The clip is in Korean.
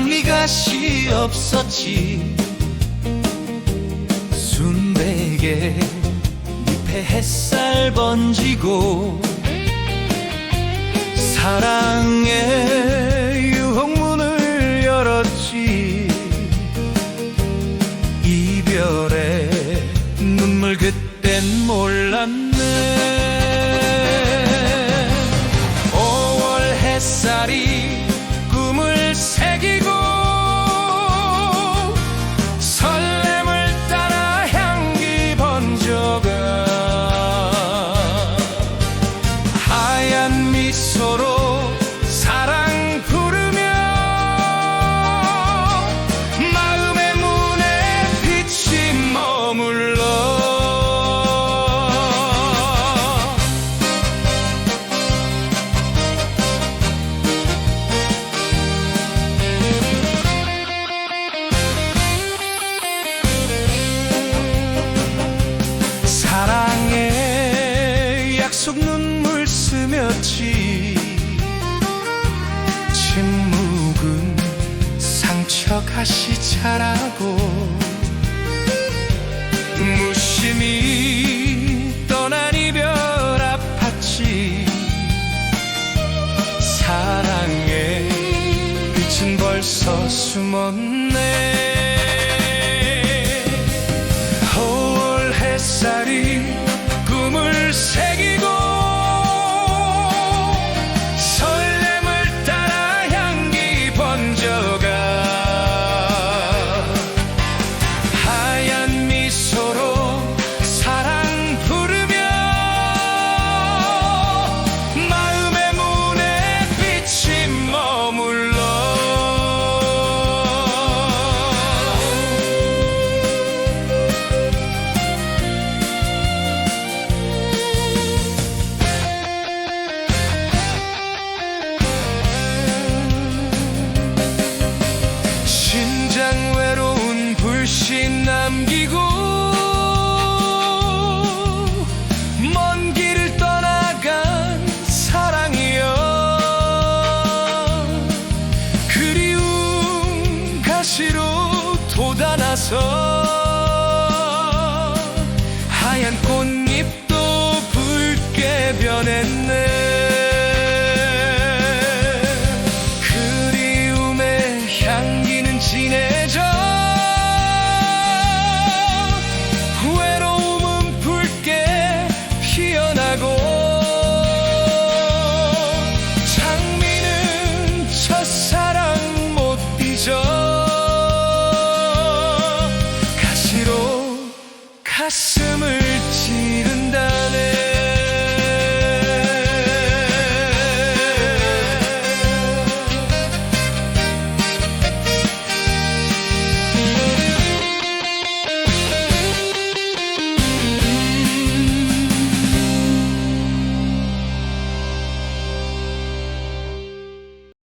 장미가 시 없었지. 순백에 잎에 햇살 번지고 사랑의 유혹문을 열었지. 이별의 눈물 그땐 몰랐네. 5월 햇살이 약속 눈물 스며치 침묵은 상처 가시 자라고 무심히 떠난 이별 아팠지 사랑의 끝은 벌써 숨었네. 5월 햇살이 남기고 먼 길을 떠나간 사랑이여. 그리움 가시로 돋아나서 하얀 꽃잎도 붉게 변했네 Yes.